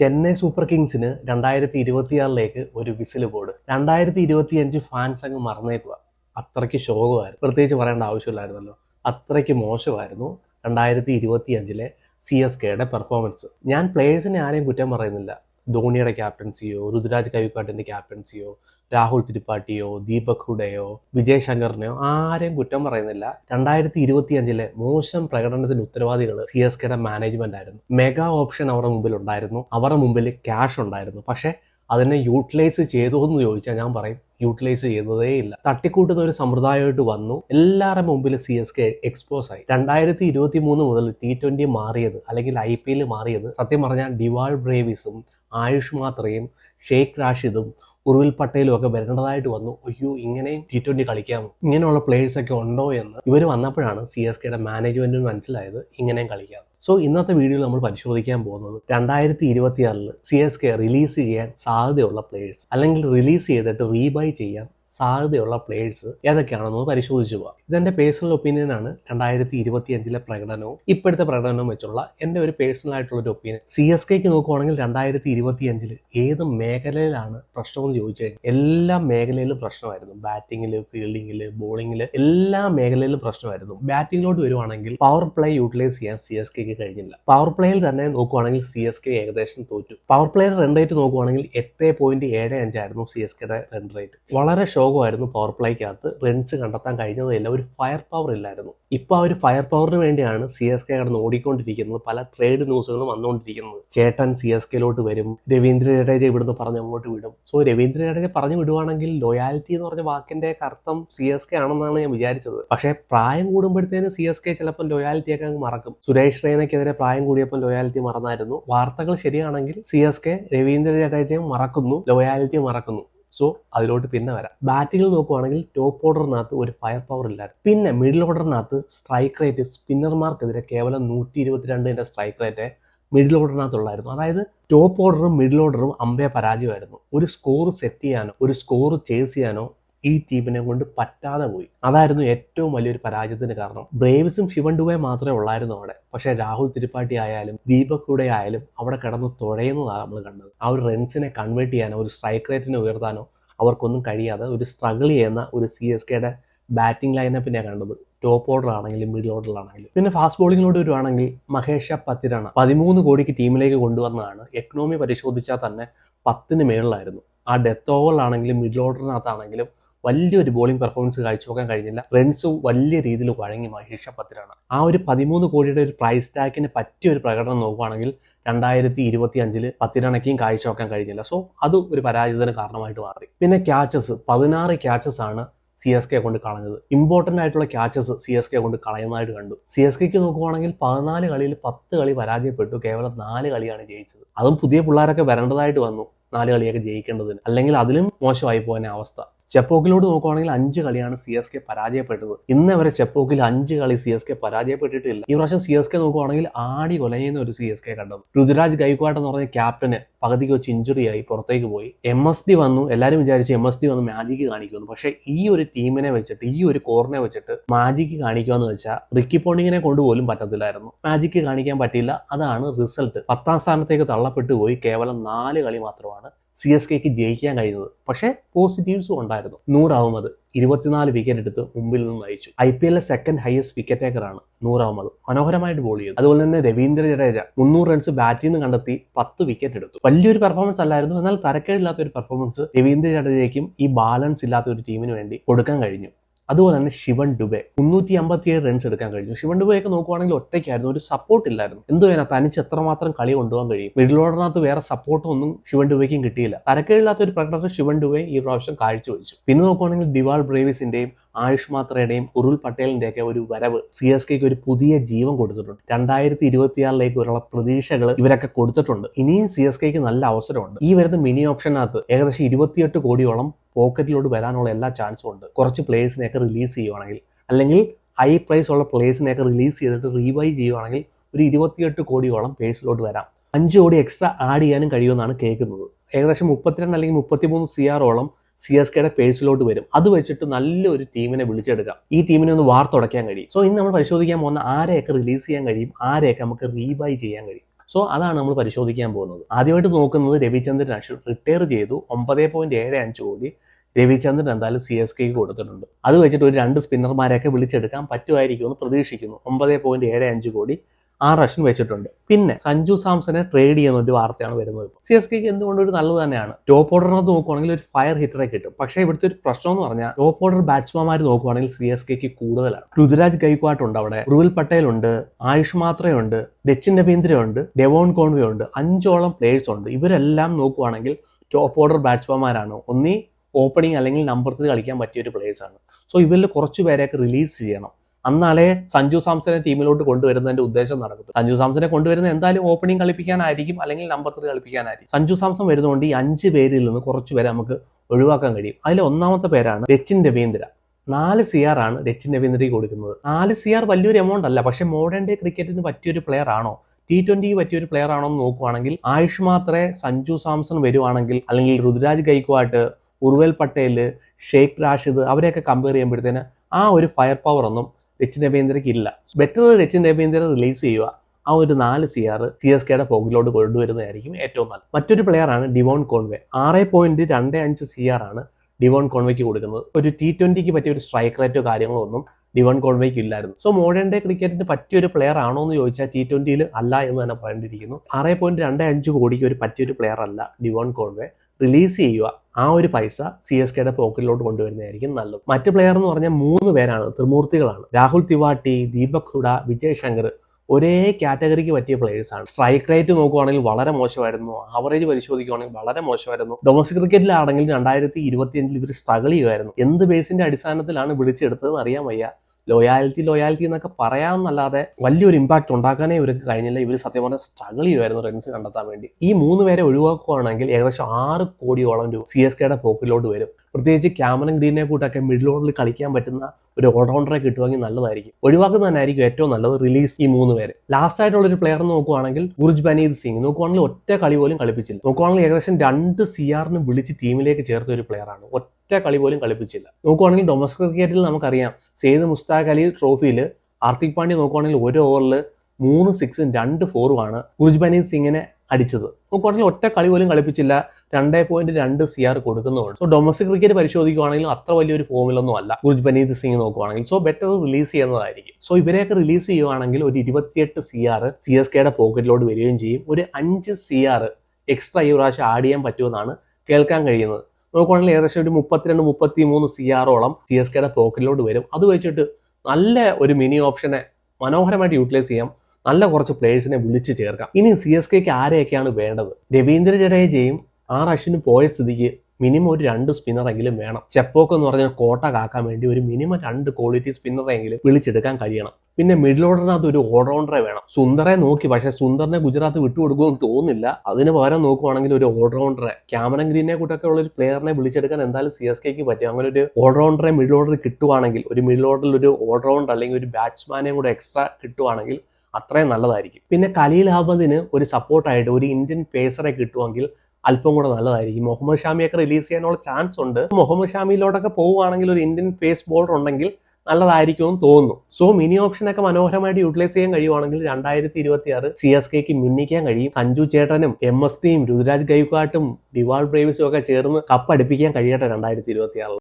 Chennai super കിങ്സിന് രണ്ടായിരത്തി ഇരുപത്തിയാറിലേക്ക് ഒരു whistle board രണ്ടായിരത്തി ഇരുപത്തിയഞ്ച് ഫാൻസ് അങ്ങ് മറന്നേക്കുക അത്രയ്ക്ക് ശോകമായിരുന്നു. പ്രത്യേകിച്ച് പറയേണ്ട ആവശ്യമില്ലായിരുന്നല്ലോ. അത്രയ്ക്ക് മോശമായിരുന്നു രണ്ടായിരത്തി ഇരുപത്തിയഞ്ചിലെ സി എസ് കെയുടെ പെർഫോമൻസ് ഞാൻ പ്ലേയേഴ്സിനെ ആരെയും കുറ്റം പറയുന്നില്ല. ധോണിയുടെ ക്യാപ്റ്റൻസിയോ ഋതുരാജ് കൈക്കാട്ടിന്റെ ക്യാപ്റ്റൻസിയോ രാഹുൽ ത്രിപാഠിയോ ദീപക് ഹുഡയോ വിജയ് ശങ്കറിനെയോ ആരെയും കുറ്റം പറയുന്നില്ല. രണ്ടായിരത്തി ഇരുപത്തി അഞ്ചിലെ മോശം പ്രകടനത്തിന് ഉത്തരവാദികൾ സി എസ് കെയുടെ മാനേജ്മെന്റ് ആയിരുന്നു. മെഗാ ഓപ്ഷൻ അവരുടെ മുമ്പിൽ ഉണ്ടായിരുന്നു അവരുടെ മുമ്പിൽ ക്യാഷ് ഉണ്ടായിരുന്നു. പക്ഷേ അതിനെ യൂട്ടിലൈസ് ചെയ്തോ എന്ന് ചോദിച്ചാൽ ഞാൻ പറയും. യൂട്ടിലൈസ് ചെയ്തതേ ഇല്ല. തട്ടിക്കൂട്ടുന്ന ഒരു സമ്പ്രദായമായിട്ട് വന്നു. എല്ലാവരുടെ മുമ്പിൽ സി എസ് കെ എക്സ്പോസ് ആയി. രണ്ടായിരത്തി ഇരുപത്തി മൂന്ന് മുതൽ ടി ട്വന്റി മാറിയത് അല്ലെങ്കിൽ ഐ പി എൽ മാറിയത് സത്യം പറഞ്ഞാൽ ഡിവാൾ ബ്രേവിസും ആയുഷ് മാത്രയും ഷെയ്ഖ് റാഷിദും ഉറുവിൽ പട്ടേലും ഒക്കെ വരേണ്ടതായിട്ട് വന്നു. അയ്യോ ഇങ്ങനെയും ടി ട്വന്റി കളിക്കാമോ ഇങ്ങനെയുള്ള പ്ലേയേഴ്സൊക്കെ ഉണ്ടോ എന്ന് ഇവർ വന്നപ്പോഴാണ് സി എസ് കെയുടെ മാനേജ്മെന്റിന് മനസ്സിലായത് ഇങ്ങനെയും കളിക്കാം. സോ ഇന്നത്തെ വീഡിയോയിൽ നമ്മൾ പരിശോധിക്കാൻ പോകുന്നത് രണ്ടായിരത്തി ഇരുപത്തിയാറിൽ സി എസ് കെ റിലീസ് ചെയ്യാൻ സാധ്യതയുള്ള പ്ലേയേഴ്സ് അല്ലെങ്കിൽ റിലീസ് ചെയ്തിട്ട് റീബൈ ചെയ്യാൻ സാധ്യതയുള്ള പ്ലേയേഴ്സ് ഏതൊക്കെയാണെന്ന് പരിശോധിച്ചു പോകാം ഇതെന്റെ പേഴ്സണൽ ഒപ്പീനിയൻ ആണ്. രണ്ടായിരത്തി ഇരുപത്തി അഞ്ചിലെ പ്രകടനവും ഇപ്പോഴത്തെ പ്രകടനവും വെച്ചുള്ള എന്റെ ഒരു പേഴ്സണൽ ആയിട്ടുള്ള ഒരു ഒപ്പീനിയൻ സി എസ് കെക്ക് നോക്കുവാണെങ്കിൽ രണ്ടായിരത്തി ഇരുപത്തി അഞ്ചിൽ ഏത് മേഖലയിലാണ് പ്രശ്നമെന്ന് ചോദിച്ചു കഴിഞ്ഞാൽ എല്ലാ മേഖലയിലും പ്രശ്നമായിരുന്നു. ബാറ്റിംഗിൽ ഫീൽഡിംഗിൽ ബോളിംഗിൽ എല്ലാ മേഖലയിലും പ്രശ്നമായിരുന്നു. ബാറ്റിംഗിലോട്ട് വരുവാണെങ്കിൽ പവർ പ്ലേ യൂട്ടിലൈസ് ചെയ്യാൻ സി എസ് കെക്ക് കഴിഞ്ഞില്ല. പവർ പ്ലേയിൽ തന്നെ നോക്കുവാണെങ്കിൽ സി എസ് കെ ഏകദേശം തോറ്റു. പവർ പ്ലേയുടെ റൺ റേറ്റ് നോക്കുവാണെങ്കിൽ എട്ട് പോയിന്റ് ഏഴ് അഞ്ചായിരുന്നു സി എസ് കെയുടെ റൺ റേറ്റ് വളരെ ശോകമായിരുന്നു പവർ പ്ലേക്കകത്ത് റൺസ് കണ്ടെത്താൻ കഴിഞ്ഞതല്ല ഒരു ഫയർ പവർ ഇല്ലായിരുന്നു. ഇപ്പൊ ആ ഒരു ഫയർ പവറിന് വേണ്ടിയാണ് സി എസ് കെ കടന്ന് ഓടിക്കൊണ്ടിരിക്കുന്നത്. പല ട്രേഡ് ന്യൂസുകളും വന്നുകൊണ്ടിരിക്കുന്നത്. ചേട്ടൻ സി എസ് കെയിലോട്ട് വരും. രവീന്ദ്ര ജഡേജ ഇവിടുന്ന് പറഞ്ഞ് അങ്ങോട്ട് വിടും. സോ രവീന്ദ്ര ജഡേജ പറഞ്ഞു വിടുവാണെങ്കിൽ ലോയാലിറ്റി എന്ന് പറഞ്ഞ വാക്കിന്റെ അർത്ഥം സി എസ് കെ ആണെന്നാണ് ഞാൻ വിചാരിച്ചത്. പക്ഷേ പ്രായം കൂടുമ്പോഴത്തേന് സി എസ് കെ ചിലപ്പോൾ ലോയാലിറ്റി ഒക്കെ അങ്ങ് മറക്കും. സുരേഷ് റെയ്നയ്ക്കെതിരെ പ്രായം കൂടിയപ്പോൾ ലോയാലിറ്റി മറന്നായിരുന്നു. വാർത്തകൾ ശരിയാണെങ്കിൽ സി എസ് കെ രവീന്ദ്ര ജഡേജയും മറക്കുന്നു. ലോയാലിറ്റി മറക്കുന്നു. സോ അതിലോട്ട് പിന്നെ വരാം. ബാറ്റിങ്ങിൽ നോക്കുവാണെങ്കിൽ ടോപ്പ് ഓർഡറിനകത്ത് ഒരു ഫയർ പവർ ഇല്ലായിരുന്നു. പിന്നെ മിഡിൽ ഓർഡറിനകത്ത് സ്ട്രൈക്ക് റേറ്റ് സ്പിന്നർമാർക്കെതിരെ കേവലം നൂറ്റി ഇരുപത്തിരണ്ടിന്റെ സ്ട്രൈക്ക് റേറ്റ് മിഡിൽ ഓർഡറിനകത്തുള്ളായിരുന്നു അതായത് ടോപ്പ് ഓർഡറും മിഡിൽ ഓർഡറും അമ്പയെ പരാജയമായിരുന്നു. ഒരു സ്കോർ സെറ്റ് ചെയ്യാനോ ഒരു സ്കോർ ചേസ് ചെയ്യാനോ ഈ ടീമിനെ കൊണ്ട് പറ്റാതെ പോയി. അതായിരുന്നു ഏറ്റവും വലിയൊരു പരാജയത്തിന് കാരണം. ബ്രേവ്സും ശിവൻ ഡുവെ മാത്രമേ ഉള്ളായിരുന്നു അവിടെ. പക്ഷേ രാഹുൽ തിരുപ്പാട്ടി ആയാലും ദീപക് കൂടെ ആയാലും അവിടെ കിടന്ന് തുഴയുന്നതാണ് നമ്മൾ കണ്ടത്. ആ ഒരു റൺസിനെ കൺവേർട്ട് ചെയ്യാനോ ഒരു സ്ട്രൈക്ക് റേറ്റിനെ ഉയർത്താനോ അവർക്കൊന്നും കഴിയാതെ ഒരു സ്ട്രഗിൾ ചെയ്യുന്ന ഒരു സി എസ് കെയുടെ ബാറ്റിംഗ് ലൈനപ്പിനെ കണ്ടത്. ടോപ്പ് ഓർഡർ ആണെങ്കിലും മിഡിൽ ഓർഡറിലാണെങ്കിലും പിന്നെ ഫാസ്റ്റ് ബോളിങ്ങിലോട്ട് വരുവാണെങ്കിൽ മഹേഷ പത്തിരാണ്. പതിമൂന്ന് കോടിക്ക് ടീമിലേക്ക് കൊണ്ടുവന്നതാണ്. എക്കണോമി പരിശോധിച്ചാൽ തന്നെ പത്തിന് മേളിലായിരുന്നു. ആ ഡെത്ത് ഓവറിലാണെങ്കിലും മിഡിൽ ഓർഡറിനകത്താണെങ്കിലും വലിയൊരു ബോളിംഗ് പെർഫോമൻസ് കാഴ്ചവെക്കാൻ കഴിഞ്ഞില്ല. റൺസ് വലിയ രീതിയിൽ വഴങ്ങി മഹേഷ പത്തിലാണ് ആ ഒരു പതിമൂന്ന് കോടിയുടെ ഒരു പ്രൈസ് ടാക്കിന് പറ്റിയ ഒരു പ്രകടനം നോക്കുകയാണെങ്കിൽ രണ്ടായിരത്തി ഇരുപത്തി അഞ്ചിൽ പത്തിരണയ്ക്കും കാഴ്ചവെക്കാൻ കഴിഞ്ഞില്ല. സോ അത് ഒരു പരാജയത്തിന് കാരണമായിട്ട് മാറി. പിന്നെ ക്യാച്ചസ് പതിനാറ് ക്യാച്ചസ് ആണ് സി എസ് കെ കൊണ്ട് കളഞ്ഞത്. ഇമ്പോർട്ടന്റ് ആയിട്ടുള്ള ക്യാച്ചസ് സി എസ് കെ കൊണ്ട് കളയുന്നതായിട്ട് കണ്ടു. സി എസ് കെക്ക് നോക്കുവാണെങ്കിൽ പതിനാല് കളിയിൽ പത്ത് കളി പരാജയപ്പെട്ടു. കേവലം നാല് കളിയാണ് ജയിച്ചത്. അതും പുതിയ പിള്ളേരൊക്കെ വരേണ്ടതായിട്ട് വന്നു. നാല് കളിയൊക്കെ ജയിക്കേണ്ടതിന്. അല്ലെങ്കിൽ അതിലും മോശമായി പോകുന്ന അവസ്ഥ. ചെപ്പോക്കിലോട്ട് നോക്കുവാണെങ്കിൽ അഞ്ച് കളിയാണ് സി എസ് കെ പരാജയപ്പെട്ടത്. ഇന്ന് വരെ ചെപ്പോക്കിൽ അഞ്ച് കളി സി എസ് കെ പരാജയപ്പെട്ടിട്ടില്ല. ഈ പ്രാവശ്യം സി എസ് കെ നോക്കുവാണെങ്കിൽ ആടി കൊലയുന്ന ഒരു സി എസ് കെ കണ്ടത്. ഋതുരാജ് ഗൈക്വാട്ട് എന്ന് പറഞ്ഞ ക്യാപ്റ്റന് പകുതിക്ക് വെച്ച് ഇഞ്ചുറി ആയി പുറത്തേക്ക് പോയി. എം എസ് ഡി വന്നു. എല്ലാവരും വിചാരിച്ചു എം എസ് ഡി വന്ന് മാജിക്ക് കാണിക്കുമെന്ന്. പക്ഷേ ഈ ഒരു ടീമിനെ വെച്ചിട്ട് ഈ ഒരു കോറിനെ വെച്ചിട്ട് മാജിക്ക് കാണിക്കുമെന്ന് വെച്ചാൽ റിക്കി പോണ്ടിങ്ങിനെ കൊണ്ടുപോലും പറ്റത്തില്ലായിരുന്നു. മാജിക്ക് കാണിക്കാൻ പറ്റിയില്ല. അതാണ് റിസൾട്ട് പത്താം സ്ഥാനത്തേക്ക് തള്ളപ്പെട്ടു പോയി. കേവലം നാല് കളി മാത്രമാണ് സി എസ് കെക്ക് ജയിക്കാൻ കഴിയുന്നത് പക്ഷേ പോസിറ്റീവ്സും ഉണ്ടായിരുന്നു. അഹമ്മദ് ഇരുപത്തിനാല് വിക്കറ്റ് എടുത്ത് മുമ്പിൽ നിന്ന് നയിച്ചു. ഐ പി എല്ലിലെ സെക്കൻഡ് ഹയസ്റ്റ് വിക്കറ്റ് ടേക്കറാണ് നൂറാമത് മനോഹരമായിട്ട് ബോൾ ചെയ്തു. അതുപോലെ തന്നെ രവീന്ദ്ര ജഡേജ മുന്നൂറ് റൺസ് ബാറ്റിൽ നിന്ന് കണ്ടെത്തി പത്ത് വിക്കറ്റ് എടുത്തു. വലിയൊരു പെർഫോമൻസ് അല്ലായിരുന്നു. എന്നാൽ തരക്കേടില്ലാത്ത ഒരു പെർഫോമൻസ് രവീന്ദ്ര ജഡേജയ്ക്കും ഈ ബാലൻസ് ഇല്ലാത്ത ഒരു ടീമിന് വേണ്ടി കൊടുക്കാൻ കഴിഞ്ഞു. അതുപോലെ തന്നെ ശിവൻ ഡുബെ. മുന്നൂറ്റി അമ്പത്തിയേഴ് റൺസ് എടുക്കാൻ കഴിഞ്ഞു. ശിവൻ ഡുബെ ഒക്കെ നോക്കുവാണെങ്കിൽ ഒറ്റയ്ക്കായിരുന്നു ഒരു സപ്പോർട്ട് ഇല്ലായിരുന്നു. എന്തോ ഞാൻ തനിച്ച് എത്രമാത്രം കളി കൊണ്ടുപോകാൻ കഴിയും? മിഡിൽ ഓർഡറിനകത്ത് വേറെ സപ്പോർട്ടൊന്നും ശിവൻ ഡുബയ്ക്കും കിട്ടിയില്ല. തരക്കേടില്ലാത്ത ഒരു പ്രകടനം ശിവൻ ഡുബെ ഈ പ്രാവശ്യം കാഴ്ചവെച്ചു. പിന്നെ നോക്കുവാണെങ്കിൽ ദിവാൾ ബ്രേവിസിന്റെയും ആയുഷ് മാത്രയുടെയും ഉരുൾ പട്ടേലിന്റെ ഒക്കെ ഒരു വരവ് സി എസ് കെക്ക് ഒരു പുതിയ ജീവൻ കൊടുത്തിട്ടുണ്ട്. രണ്ടായിരത്തി ഇരുപത്തിയാറിലേക്ക് ഒരുള്ള പ്രതീക്ഷകൾ ഇവരൊക്കെ കൊടുത്തിട്ടുണ്ട്. ഇനിയും സി എസ് കെക്ക് നല്ല അവസരമുണ്ട്. ഈ വരുന്ന മിനി ഓപ്ഷനകത്ത് ഏകദേശം ഇരുപത്തിയെട്ട് കോടിയോളം പോക്കറ്റിലോട്ട് വരാനുള്ള എല്ലാ ചാൻസും ഉണ്ട്. കുറച്ച് പ്ലേയേഴ്സിനെയൊക്കെ റിലീസ് ചെയ്യുവാണെങ്കിൽ അല്ലെങ്കിൽ ഹൈ പ്രൈസ് ഉള്ള പ്ലേയേഴ്സിനെയൊക്കെ റിലീസ് ചെയ്തിട്ട് റീവൈ ചെയ്യുവാണെങ്കിൽ ഒരു ഇരുപത്തിയെട്ട് കോടിയോളം പേഴ്സിലോട്ട് വരാം. അഞ്ച് കോടി എക്സ്ട്രാ ആഡ് ചെയ്യാനും കഴിയുമെന്നാണ് കേൾക്കുന്നത്. ഏകദേശം മുപ്പത്തിരണ്ട് അല്ലെങ്കിൽ മുപ്പത്തിമൂന്ന് സി ആറോളം സി എസ് കെയുടെ പേഴ്സിലോട്ട് വരും. അത് വെച്ചിട്ട് നല്ലൊരു ടീമിനെ വിളിച്ചെടുക്കാം. ഈ ടീമിനെ ഒന്ന് വാർത്തുടയ്ക്കാൻ കഴിയും. സോ ഇന്ന് നമ്മൾ പരിശോധിക്കാൻ പോകുന്ന ആരെയൊക്കെ റിലീസ് ചെയ്യാൻ കഴിയും ആരെയൊക്കെ നമുക്ക് റീബൈ ചെയ്യാൻ കഴിയും? സോ അതാണ് നമ്മൾ പരിശോധിക്കാൻ പോകുന്നത്. ആദ്യമായിട്ട് നോക്കുന്നത് രവിചന്ദ്രൻ അശ്വിൻ റിട്ടയർ ചെയ്തു. ഒമ്പത് പോയിന്റ് ഏഴ് അഞ്ച് കോടി രവിചന്ദ്രൻ എന്തായാലും സി എസ് കെക്ക് കൊടുത്തിട്ടുണ്ട്. അത് വെച്ചിട്ട് ഒരു രണ്ട് സ്പിന്നർമാരെയൊക്കെ വിളിച്ചെടുക്കാൻ പറ്റുമായിരിക്കുമെന്ന് പ്രതീക്ഷിക്കുന്നു. ഒമ്പത് പോയിന്റ് ഏഴ് അഞ്ച് കോടി ആറ് റഷൻ വെച്ചിട്ടുണ്ട്. പിന്നെ സഞ്ജു സാംസനെ ട്രേഡ് ചെയ്യുന്ന ഒരു വാർത്തയാണ് വരുന്നത് സി എസ് കെക്ക് എന്തുകൊണ്ട് ഒരു നല്ലത് തന്നെയാണ്? ടോപ്പ് ഓർഡറിനകത്ത് നോക്കുവാണെങ്കിൽ ഒരു ഫയർ ഹിറ്ററെ കിട്ടും. പക്ഷേ ഇവിടുത്തെ ഒരു പ്രശ്നം എന്ന് പറഞ്ഞാൽ ടോപ്പ് ഓർഡർ ബാറ്റ്സ്മാൻമാർ നോക്കുവാണെങ്കിൽ സി എസ് കെക്ക് കൂടുതലാണ്. ഋതുരാജ് ഗൈക്വാട്ട് ഉണ്ട് അവിടെ. റുവൽ പട്ടേൽ ഉണ്ട്. ആയുഷ് മാത്രയുണ്ട് ഡെച്ചിൻ രവീന്ദ്ര ഉണ്ട്. ഡെവോൺ കോൺവേ ഉണ്ട്. അഞ്ചോളം പ്ലേയേഴ്സ് ഉണ്ട്. ഇവരെല്ലാം നോക്കുവാണെങ്കിൽ ടോപ്പ് ഓർഡർ ബാറ്റ്സ്മാൻമാരാണ് ഒന്നീ ഓപ്പണിംഗ് അല്ലെങ്കിൽ നമ്പർ ത്രീ കളിക്കാൻ പറ്റിയ ഒരു പ്ലേയേഴ്സ് ആണ്. സോ ഇവരിൽ കുറച്ച് പേരെയൊക്കെ റിലീസ് ചെയ്യണം. എന്നാലേ സഞ്ജു സാംസനെ ടീമിലോട്ട് കൊണ്ടുവരുന്നതിന്റെ ഉദ്ദേശം നടക്കും സഞ്ജു സാംസനെ കൊണ്ടുവരുന്ന എന്തായാലും ഓപ്പണിംഗ് കളിപ്പിക്കാനായിരിക്കും അല്ലെങ്കിൽ നമ്പർ ത്രീ കളിപ്പിക്കാനായിരിക്കും. സഞ്ജു സാംസൺ വരുന്നതുകൊണ്ട് ഈ അഞ്ച് പേരിൽ നിന്ന് കുറച്ച് പേരെ നമുക്ക് ഒഴിവാക്കാൻ കഴിയും. അതിൽ ഒന്നാമത്തെ പേരാണ് രച്ചിൻ രവീന്ദ്ര. നാല് സി ആർ ആണ് രച്ചിൻ രവീന്ദ്രയ്ക്ക് കൊടുക്കുന്നത്. നാല് സി ആർ വലിയൊരു എമൗണ്ട് അല്ല പക്ഷെ മോഡേൺ ഡേ ക്രിക്കറ്റിന് പറ്റിയൊരു പ്ലെയർ ആണോ? ടി ട്വന്റിക്ക് പറ്റിയൊരു പ്ലെയർ ആണോ എന്ന് നോക്കുവാണെങ്കിൽ ആയുഷ് മാത്രേ സഞ്ജു സാംസൺ വരുവാണെങ്കിൽ അല്ലെങ്കിൽ ഋതുരാജ് ഗൈക്വാട്ട് ഉർവേൽ പട്ടേൽ ഷെയ്ഖ് റാഷിദ് അവരെയൊക്കെ കമ്പയർ ചെയ്യുമ്പോഴത്തേന് ആ ഒരു ഫയർ പവർ ഒന്നും രച്ചിൻ രവീന്ദ്രയ്ക്ക് ഇല്ല ബെറ്റർ രച്ചിൻ രവീന്ദ്ര റിലീസ് ചെയ്യുക. ആ ഒരു നാല് സി ആർ സി എസ് കെയുടെ പോക്കിലോട്ട് കൊണ്ടുവരുന്നതായിരിക്കും ഏറ്റവും നല്ലത്. മറ്റൊരു ആണ് ഡിവോൺ കോൺവേ ആറ് പോയിന്റ് രണ്ട് അഞ്ച് സി ആർ ആണ് ഡിവോൺ കോൺവേക്ക് കൊടുക്കുന്നത്. ഒരു ടി ട്വന്റിക്ക് പറ്റിയ ഒരു സ്ട്രൈക്ക് റേറ്റോ കാര്യങ്ങളോ ഒന്നും ഡിവൺ കോൺവേക്ക് ഇല്ലായിരുന്നു. സോ മോഡേൺ ഡേ ക്രിക്കറ്റിന് പറ്റിയ ഒരു പ്ലെയർ ആണോ എന്ന് ചോദിച്ചാൽ ടി ട്വന്റിയിൽ അല്ല എന്ന് തന്നെ പറയേണ്ടിയിരിക്കുന്നു. ആറ് പോയിന്റ് രണ്ട് അഞ്ച് കോടിക്ക് ഒരു പറ്റിയൊരു പ്ലെയർ അല്ല ഡിവോൺ കോൺവേ റിലീസ് ചെയ്യുക. ആ ഒരു പൈസ സി എസ് കെയുടെ പോക്കറ്റിലോട്ട് കൊണ്ടുവരുന്നതായിരിക്കും നല്ലത്. മറ്റ് പ്ലെയർ എന്ന് പറഞ്ഞാൽ മൂന്ന് പേരാണ്. ത്രിമൂർത്തികളാണ്. രാഹുൽ തിവാട്ടി ദീപക് ഹുഡ വിജയ് ശങ്കർ ഒരേ കാറ്റഗറിക്ക് പറ്റിയ പ്ലേയേഴ്സ് ആണ്. സ്ട്രൈക്ക് റേറ്റ് നോക്കുവാണെങ്കിൽ വളരെ മോശമായിരുന്നു. ആവറേജ് പരിശോധിക്കുവാണെങ്കിൽ വളരെ മോശമായിരുന്നു. ഡൊമസ്റ്റിക് ക്രിക്കറ്റിലാണെങ്കിൽ രണ്ടായിരത്തി ഇരുപത്തിയഞ്ചിൽ ഇവർ സ്ട്രഗിൾ ചെയ്യുമായിരുന്നു എന്ത് ബേസിന്റെ അടിസ്ഥാനത്തിലാണ് വിളിച്ചെടുത്തതെന്ന് അറിയാൻ വയ്യ. ലോയാലിറ്റി ലോയാലിറ്റി എന്നൊക്കെ പറയാമെന്നല്ലാതെ വലിയൊരു ഇമ്പാക്ട് ഉണ്ടാക്കാനേ ഇവർക്ക് കഴിഞ്ഞില്ല. ഇവർ സത്യം പറഞ്ഞാൽ സ്ട്രഗിൾ ചെയ്യുമായിരുന്നു റൺസ് കണ്ടെത്താൻ വേണ്ടി. ഈ മൂന്ന് പേരെ ഒഴിവാക്കുകയാണെങ്കിൽ ഏകദേശം ആറ് കോടിയോളം രൂപ സി എസ് കെയുടെ പോക്കിലോട്ട് വരും. പ്രത്യേകിച്ച് ക്യാമറൻ ഗ്രീനെ കൂട്ടൊക്കെ മിഡിൽ ഓർഡറിൽ കളിക്കാൻ പറ്റുന്ന ഒരു ഓൾറൗണ്ടറെ കിട്ടുമെങ്കിൽ നല്ലതായിരിക്കും. ഒഴിവാക്കുന്ന തന്നെ ആയിരിക്കും ഏറ്റവും നല്ലത് റിലീസ് ഈ മൂന്ന് പേര്. ലാസ്റ്റ് ആയിട്ടുള്ള ഒരു പ്ലെയർ നോക്കുവാണെങ്കിൽ ഗുർജ് ബനീത് സിംഗ് നോക്കുവാണെങ്കിൽ ഒറ്റ കളി പോലും കളിപ്പിച്ചില്ല. നോക്കുവാണെങ്കിൽ ഏകദേശം രണ്ട് സി ആറിന് വിളിച്ച് ടീമിലേക്ക് ചേർത്ത ഒരു പ്ലെയർ ആണ്. ഒറ്റ കളി പോലും കളിപ്പിച്ചില്ല. നോക്കുവാണെങ്കിൽ ഡൊമസ്റ്റിക് ക്രിക്കറ്റിൽ നമുക്കറിയാം സെയ്ദ് മുസ്താഖ് അലി ട്രോഫിയിൽ ഹാർദിക് പാണ്ഡ്യ നോക്കുവാണെങ്കിൽ ഒരു ഓവറിൽ മൂന്ന് സിക്സും രണ്ട് ഫോറുമാണ് ഗുർജ്ബനീത് സിംഗിനെ അടിച്ചത്. നോക്കുവാണെങ്കിൽ ഒറ്റ കളി പോലും കളിപ്പിച്ചില്ല. രണ്ടേ പോയിന്റ് രണ്ട് C R so domestic cricket പരിശോധിക്കുകയാണെങ്കിൽ അത്ര വലിയൊരു ഫോമിലൊന്നും അല്ല ഗുർജ്ബനീത് സിംഗ് നോക്കുവാണെങ്കിൽ. സോ ബെറ്റർ റിലീസ് ചെയ്യുന്നതായിരിക്കും. സോ ഇവരെയൊക്കെ റിലീസ് ചെയ്യുവാണെങ്കിൽ ഒരു ഇരുപത്തിയെട്ട് സി ആർ സി എസ് കെയുടെ പോക്കറ്റിലോട്ട് വരികയും ചെയ്യും. ഒരു അഞ്ച് സി ആർ എക്സ്ട്രാ ഈ പ്രാവശ്യം ആഡ് ചെയ്യാൻ പറ്റുമെന്നാണ് കേൾക്കാൻ കഴിയുന്നത്. നോക്കുവാണെങ്കിൽ ഏകദേശം ഒരു മുപ്പത്തിരണ്ട് മുപ്പത്തി മൂന്ന് സി ആറോളം സി എസ് കെയുടെ പോക്കറ്റിലോട്ട് വരും. അത് വെച്ചിട്ട് നല്ല ഒരു മിനി ഓപ്ഷനെ മനോഹരമായിട്ട് യൂട്ടിലൈസ് ചെയ്യാം. നല്ല കുറച്ച് പ്ലേയേഴ്സിനെ വിളിച്ചു ചേർക്കാം. ഇനി സി എസ് കെക്ക് ആരെയൊക്കെയാണ് വേണ്ടത്? രവീന്ദ്ര ജഡേജയും ആർ അശ്വിനും പോയ സ്ഥിതിക്ക് മിനിമം ഒരു രണ്ട് സ്പിന്നറെങ്കിലും വേണം. ചെപ്പോക്ക് എന്ന് പറഞ്ഞാൽ കോട്ട കാക്കാൻ വേണ്ടി ഒരു മിനിമം രണ്ട് ക്വാളിറ്റി സ്പിന്നറെങ്കിലും വിളിച്ചെടുക്കാൻ കഴിയണം. പിന്നെ മിഡിൽ ഓർഡറിനകത്ത് ഒരു ഓൾറൗണ്ടറെ വേണം. സുന്ദറെ നോക്കി പക്ഷേ സുന്ദറിനെ ഗുജറാത്ത് വിട്ടുകൊടുക്കുമെന്ന് തോന്നുന്നില്ല. അതിന് പകരം നോക്കുവാണെങ്കിൽ ഒരു ഓൾറൗണ്ടറെ ക്യാമറൻ ഗ്രീനെ കൂട്ടൊക്കെ ഉള്ള ഒരു പ്ലെയറിനെ വിളിച്ചെടുക്കാൻ എന്തായാലും സി എസ് കെക്ക് പറ്റും. അങ്ങനെ ഒരു ഓൾറൗണ്ടറെ മിഡിൽ ഓർഡർ കിട്ടുവാണെങ്കിൽ ഒരു മിഡിൽ ഓർഡറിൽ ഒരു ഓൾറൗണ്ടർ അല്ലെങ്കിൽ ഒരു ബാറ്റ്സ്മാനെയും കൂടെ എക്സ്ട്രാ കിട്ടുവാണെങ്കിൽ അത്രയും നല്ലതായിരിക്കും. പിന്നെ കലീൽ അഹമ്മദിന് ഒരു സപ്പോർട്ടായിട്ട് ഒരു ഇന്ത്യൻ പേസറെ കിട്ടുമെങ്കിൽ അല്പം കൂടെ നല്ലതായിരിക്കും. മുഹമ്മദ് ഷാമിയൊക്കെ റിലീസ് ചെയ്യാനുള്ള ചാൻസ് ഉണ്ട്. മുഹമ്മദ് ഷാമിയിലോട്ടൊക്കെ പോവുകയാണെങ്കിൽ ഒരു ഇന്ത്യൻ പേസ് ബോളർ ഉണ്ടെങ്കിൽ നല്ലതായിരിക്കും എന്ന് തോന്നുന്നു സോ മിനി ഓപ്ഷനൊക്കെ മനോഹരമായിട്ട് യൂട്ടിലൈസ് ചെയ്യാൻ കഴിയുവാണെങ്കിൽ രണ്ടായിരത്തി ഇരുപത്തി ആറ് സി എസ് കെക്ക് മിന്നിക്കാൻ കഴിയും. സഞ്ജു ചേട്ടനും എം എസ് ടിയും രുദ്രാജ് ഗൈക്കാട്ടും ഡിവാൾ ബ്രേവിസും ഒക്കെ ചേർന്ന് കപ്പടിപ്പിക്കാൻ കഴിയട്ടെ രണ്ടായിരത്തി ഇരുപത്തി ആറിൽ